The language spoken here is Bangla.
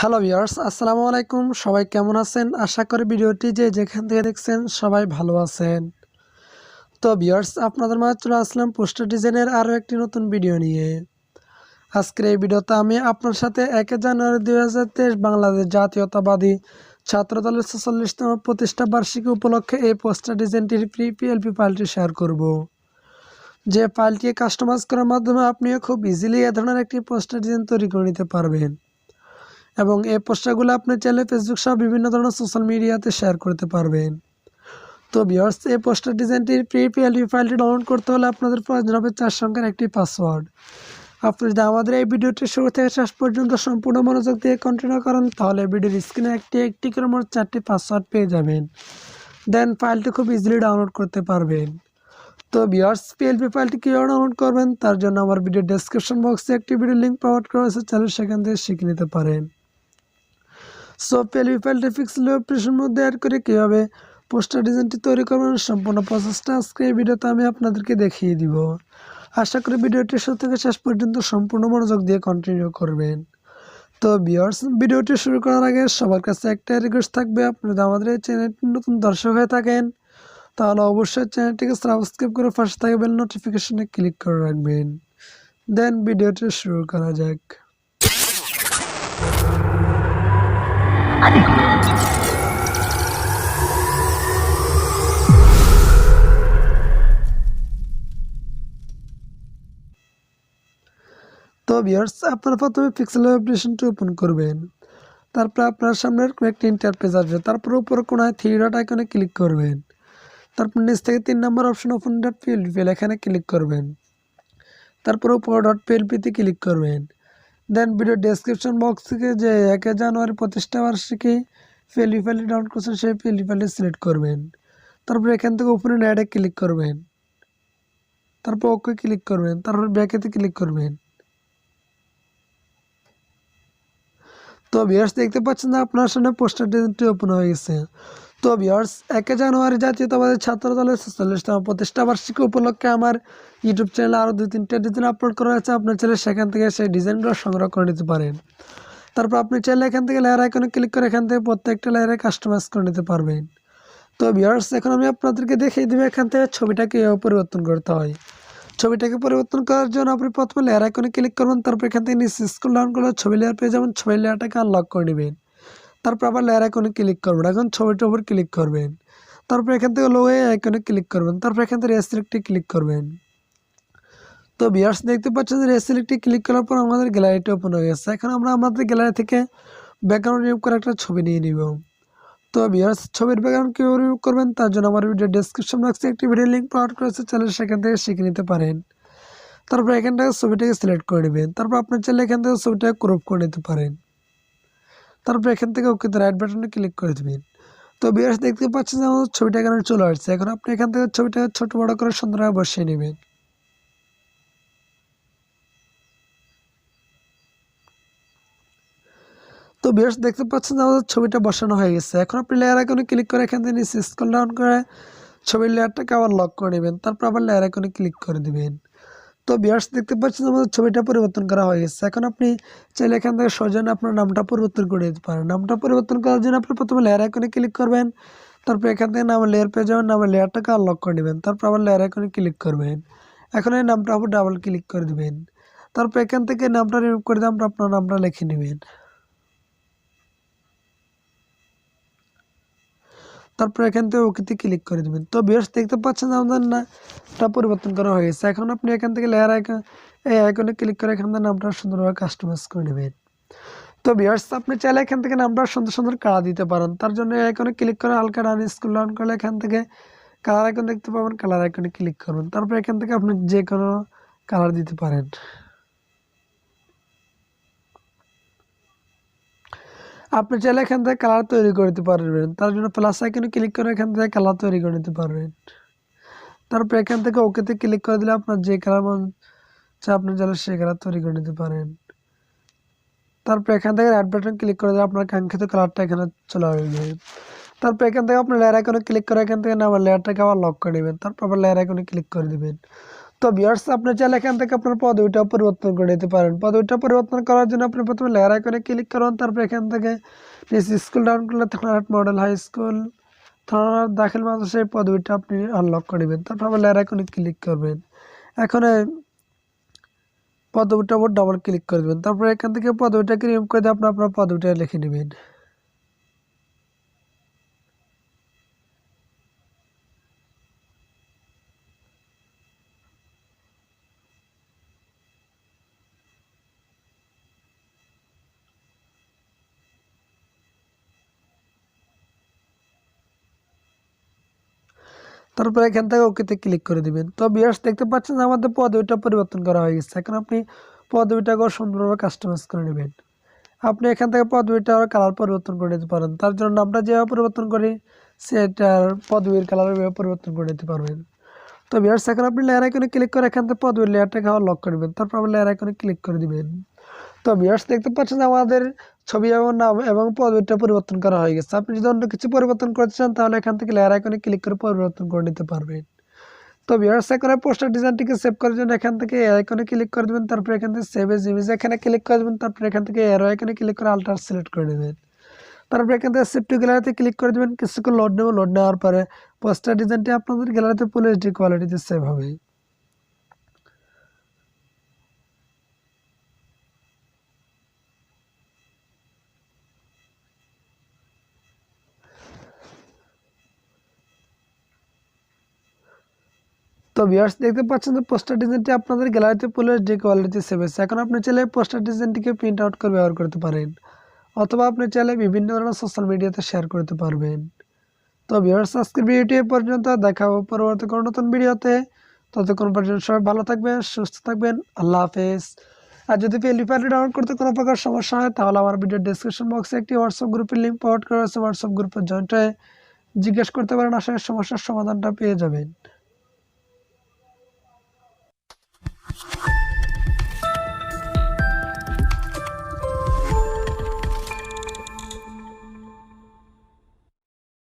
হ্যালো ভিউয়ার্স আসসালামু আলাইকুম সবাই কেমন আছেন? আশা করি ভিডিওটি যে যেখান থেকে দেখছেন সবাই ভালো আছেন। তো ভিউয়ার্স আপনাদের মাঝে চলে আসলাম পোস্টার ডিজাইনের আরও একটি নতুন ভিডিও নিয়ে। আজকের এই ভিডিওতে আমি আপনার সাথে একে জানুয়ারি দুই হাজার তেইশ বাংলাদেশ জাতীয়তাবাদী ছাত্রদলের ছেচল্লিশতম প্রতিষ্ঠা বার্ষিকী উপলক্ষে এই পোস্টার ডিজাইনটির পিএলপি ফাইলটি শেয়ার করব। যে ফাইলটি কাস্টমাইজ করার মাধ্যমে আপনিও খুব ইজিলি এ ধরনের একটি পোস্টার ডিজাইন তৈরি করে নিতে পারবেন। এবং এই পোস্টারগুলো আপনি চাইলে ফেসবুক সহ বিভিন্ন ধরনের সোশ্যাল মিডিয়াতে শেয়ার করতে পারবেন। তো ভিউয়ার্স এই পোস্টার ডিজাইনটির প্রি পিএলপি ফাইলটি ডাউনলোড করতে হলে আপনাদের প্রয়োজন হবে চার সংখ্যার একটি পাসওয়ার্ড আপনি যদি আমাদের এই ভিডিওটি শুরু থেকে শেষ পর্যন্ত সম্পূর্ণ মনোযোগ দিয়ে কন্টিনিউ করেন, তাহলে ভিডিওর স্ক্রিনে একটি একটি করে মোট চারটি পাসওয়ার্ড পেয়ে যাবেন। দেন ফাইলটি খুব ইজিলি ডাউনলোড করতে পারবেন। তো ভিউয়ার্স পিএলপি ফাইলটি কীভাবে ডাউনলোড করবেন, তার জন্য আমার ভিডিও ডেসক্রিপশন বক্সে একটি ভিডিও লিঙ্ক প্রোভাইড করা হয়েছে চাইলে সেখান থেকে শিখে নিতে পারেন। সো পিএলপি ফাইলটি পিক্সেল অপারেশন মধ্যে অ্যাড করে কীভাবে পোস্টার ডিজাইনটি তৈরি করবেন সম্পূর্ণ প্রসেসটা আজকে এই ভিডিওতে আমি আপনাদেরকে দেখিয়ে দিব। আশা করি ভিডিওটি শুরু থেকে শেষ পর্যন্ত সম্পূর্ণ মনোযোগ দিয়ে কন্টিনিউ করবেন। তো বিয়ার্স ভিডিওটি শুরু করার আগে সবার কাছে একটা রিকোয়েস্ট থাকবে, আপনি যদি আমাদের এই চ্যানেলটি নতুন দর্শক হয়ে থাকেন, তাহলে অবশ্যই চ্যানেলটিকে সাবস্ক্রাইব করে পাশে থাকবেন নোটিফিকেশনে ক্লিক করে রাখবেন। দেন ভিডিওটি শুরু করা যাক। তো ভিউয়ার্স আপনারা প্রথমে পিক্সেল অ্যাপ্লিকেশনটি ওপেন করবেন। তারপর আপনার সামনে কয়েকটি ইন্টারপেজ আসবে। তারপর উপরে কোনায় থ্রি ডট আইকনে ক্লিক করবেন। তারপর নিচ থেকে তিন নম্বর অপশন ওপেন ডট পিএলপি এখানে ক্লিক করবেন। তারপর উপর ডট পিএলপিতে ক্লিক করবেন। দেন ভিডিও ডেসক্রিপশন বক্স থেকে যে একে জানুয়ারি প্রতিষ্ঠা বার্ষিকী পিএলপি ফাইলটি ডাউনলোড করছেন, সেই পিএলপি ফাইলটি সিলেক্ট করবেন। তারপর এখান থেকে উপরে অ্যাডে ক্লিক করবেন। তারপর ওকে ক্লিক করবেন, তারপর ব্যাকেতে ক্লিক করবেন। তো ভিউয়ার্স দেখতে পাচ্ছেন যে আপনার সামনে পোস্টার ডিজাইনটি ওপেন হয়ে গেছে। তো ভিউয়ার্স একে জানুয়ারি জাতীয়তাবাদী ছাত্র দলের ছেচল্লিশতম প্রতিষ্ঠা বার্ষিকী উপলক্ষে আমার ইউটিউব চ্যানেলে আরও দুই তিনটে ডিজাইন আপলোড করা হয়েছে। আপনার চ্যানেল সেখান থেকে সেই ডিজাইনগুলো সংগ্রহ করে নিতে পারেন। তারপর আপনি চাইলে এখান থেকে লেয়ার আইকনে ক্লিক করে এখান থেকে প্রত্যেকটা লেয়ারে কাস্টমাইজ করে নিতে পারবেন। তো ভিউয়ার্স এখন আমি আপনাদেরকে দেখিয়ে দেবো এখান থেকে ছবিটাকে পরিবর্তন করতে হয়। ছবিটাকে পরিবর্তন করার জন্য আপনি প্রথমে লেয়ার আইকনে ক্লিক করবেন, তারপর এখান থেকে নিচে স্ক্রল ডাউন করলে ছবি লেয়ার পেয়ে যাবেন। ছবি লেয়ারটাকে আনলক করে নেবেন। তারপর আবার লেয়ার আইকনে ক্লিক করবেন। এখন ছবিটার উপর ক্লিক করবেন। তারপর এখান থেকে লো আইকনে ক্লিক করবেন। তারপর এখান থেকে রেসিলেক্টে ক্লিক করবেন। তো বিয়ার্স দেখতে পাচ্ছেন যে রেসিলেক্টে ক্লিক করার পর আমাদের গ্যালারিটি ওপেন হয়ে গেছে। এখন আমরা আমাদের গ্যালারি থেকে ব্যাকগ্রাউন্ড রিমুভ করে একটা ছবি নিয়ে নিব। তো বিয়ার্স ছবির ব্যাকগ্রাউন্ড কীভাবে রিমুভ করবেন তার জন্য আমার ভিডিও ডেসক্রিপশন বক্সে একটি ভিডিও লিঙ্ক প্রোভাইড করেছে চ্যানেল সেখান থেকে শিখে নিতে পারেন। তারপর এখান থেকে ছবিটাকে সিলেক্ট করে নেবেন। তারপর আপনার চাইলে এখান থেকে ছবিটাকে ক্রপ করে নিতে পারেন। তারপর এখান থেকে ওকে রাইট বাটনে ক্লিক করে দেবেন। তো বিয়ার্স দেখতে পাচ্ছেন যে আমাদের ছবিটা এখানে চলে আসছে। এখন আপনি এখান থেকে ছবিটা ছোট বড় করে সুন্দরভাবে বসিয়ে নেবেন। তো বিয়ার্স দেখতে পাচ্ছেন যে আমাদের ছবিটা বসানো হয়ে গেছে। এখন আপনি লেয়ার আইকনে ক্লিক করে এখান থেকে নিচে স্ক্রল ডাউন করে ছবির লেয়ারটাকে আবার লক করে নেবেন। তারপর আবার লেয়ার আইকনে ক্লিক করে দেবেন। তো বিয়ার্স দেখতে পাচ্ছেন আমাদের ছবিটা পরিবর্তন করা হয়ে গেছে। এখন আপনি চাইলে এখান থেকে সজন আপনার নামটা পরিবর্তন করে দিতে পারেন। নামটা পরিবর্তন করার জন্য আপনি প্রথমে লেয়ার আইকনে ক্লিক করবেন, তারপর এখান থেকে নাম লেয়ার পেয়ে যাবেন, নামের লেয়ারটাকে আনলক করে নেবেন, তারপর আবার লেয়ার আইকনে ক্লিক করবেন। এখন এই নামটা আবার ডাবল ক্লিক করে দেবেন। তারপর এখান থেকে নামটা রিমুভ করে দিয়ে আমরা আপনার নামটা লিখে নেবেন। তারপর এখান থেকে ওকেতে ক্লিক করে দেবেন। তো বিয়ার্স দেখতে পাচ্ছেন আমাদের নামটা পরিবর্তন করা হয়ে গেছে। এখন আপনি এখান থেকে লেয়ার আইকন এই আইকনে ক্লিক করে এখান থেকে নামটা সুন্দরভাবে কাস্টমাইজ করে নেবেন। তো বিয়ার্স আপনি চাইলে এখান থেকে নামটা সুন্দর সুন্দর কালার দিতে পারেন। তার জন্য আইকনে ক্লিক করে হালকা ডান স্কুল ডাউন করলে এখান থেকে কালার আইকন দেখতে পাবেন। কালার আইকনে ক্লিক করুন। তারপর এখান থেকে আপনি যে কোনো কালার দিতে পারেন। আপনি চাইলে এখান থেকে কালার তৈরি করে নিতে পারবেন। তার জন্য প্লাস আইকনে ক্লিক করে এখান থেকে কালার তৈরি করে নিতে পারবেন। তারপর এখান থেকে ওকেতে ক্লিক করে দিলে আপনার যে কালার মন চায় আপনি চাইলে সেই কালার তৈরি করে নিতে পারেন। তারপর এখান থেকে রাইট বাটন ক্লিক করে দিলে আপনার কাঙ্ক্ষিত কালারটা এখানে চলে আসবে। তারপর এখান থেকে আপনি লেয়ার আইকনে ক্লিক করে এখান থেকে না আবার লেয়ারটাকে আবার লক করে নেবেন। তারপর আবার লেয়ার আইকনে ক্লিক করে দেবেন। তো বিয়ার্স আপনি চাইলে এখান থেকে আপনার পদবিটা পরিবর্তন করে নিতে পারেন। পদবিটা পরিবর্তন করার জন্য আপনি প্রথমে লেয়ার আইকনে ক্লিক করুন, তারপর এখান থেকে স্কুল ডাউন করলে থানাহাট মডেল হাই স্কুল থানার দাখিল মাত্র সেই পদবিটা আপনি আনলক করে নেবেন। তারপর আবার লেয়ার আইকনে ক্লিক করবেন। এখন পদবিটার উপর ডবল ক্লিক করে দেবেন। তারপর এখান থেকে পদবিটাকে রিমুভ করে দিয়ে আপনি আপনার পদবিটা লিখে নেবেন। তারপর এখান থেকে ওকেতে ক্লিক করে দিবেন। তো বিয়ার্স দেখতে পাচ্ছেন আমাদের পদবিটা পরিবর্তন করা হয়ে গেছে। এখন আপনি পদবিটাকেও সুন্দরভাবে কাস্টমাইজ করে নেবেন। আপনি এখান থেকে পদবিটা আর কালার পরিবর্তন করে নিতে পারেন। তার জন্য আমরা যেভাবে পরিবর্তন করি, সেটার পদবির কালার এভাবে পরিবর্তন করে নিতে পারবেন। তো বিয়ার্স এখন আপনি লেয়ার আইকনে ক্লিক করে এখান থেকে পদবির লেয়ারটাকে আবার লক করে দেবেন তারপর আপনি লেয়ার আইকনে ক্লিক করে দিবেন। তো বিয়ার্স দেখতে পাচ্ছেন আমাদের ছবি এবং নাম এবং পদবিটা পরিবর্তন করা হয়ে গেছে। আপনি যদি অন্য কিছু পরিবর্তন করতে চান, তাহলে এখান থেকে লেয়ার আইকনে ক্লিক করে পরিবর্তন করে নিতে পারবেন। তো বিয়ার্স এখন পোস্টার ডিজাইনটিকে সেভ করার জন্য এখান থেকে এ আইকনে ক্লিক করে দেবেন, তারপর এখান থেকে সেভ এজ ইমেজ এখানে ক্লিক করে দেবেন, তারপর এখান থেকে এরো আইকনে ক্লিক করে আল্টার সিলেক্ট করে নেবেন তারপর এখান থেকে সেভ টু গ্যালারিতে ক্লিক করে দেবেন, কিছুক্ষণ লোড নেবে লোড নেওয়ার পরে পোস্টার ডিজাইনটি আপনাদের গ্যালারিতে ফুল এইচডি কোয়ালিটিতে সেভ হবে। তো ভিউয়ার্স দেখতে পাচ্ছেন যে পোস্টার ডিজাইনটি আপনাদের গ্যালারিতে পুলে যে কোয়ালিটিতে সেভ হয়েছে এখন আপনি চাইলে পোস্টার ডিজাইনটিকে প্রিন্ট আউট করে ব্যবহার করতে পারেন, অথবা আপনি চাইলে বিভিন্ন ধরনের সোশ্যাল মিডিয়াতে শেয়ার করতে পারবেন। তো ভিউয়ার্স আজকের ভিডিওটি এ পর্যন্ত। দেখা হবে পরবর্তী কোনো নতুন ভিডিওতে ততক্ষণ পর্যন্ত সবাই ভালো থাকবেন, সুস্থ থাকবেন। আল্লাহ হাফেজ। আর যদি ফাইলটি ডাউনলোড করতে কোনো প্রকার সমস্যা হয়, তাহলে আমার ভিডিওর ডিসক্রিপশন বক্সে একটি হোয়াটসঅ্যাপ গ্রুপের লিঙ্ক প্রোভাইড করা হয়েছে হোয়াটসঅ্যাপ গ্রুপে জয়েন্ট হয়ে জিজ্ঞেস করতে পারেন আসলে সমস্যার সমাধানটা পেয়ে যাবেন।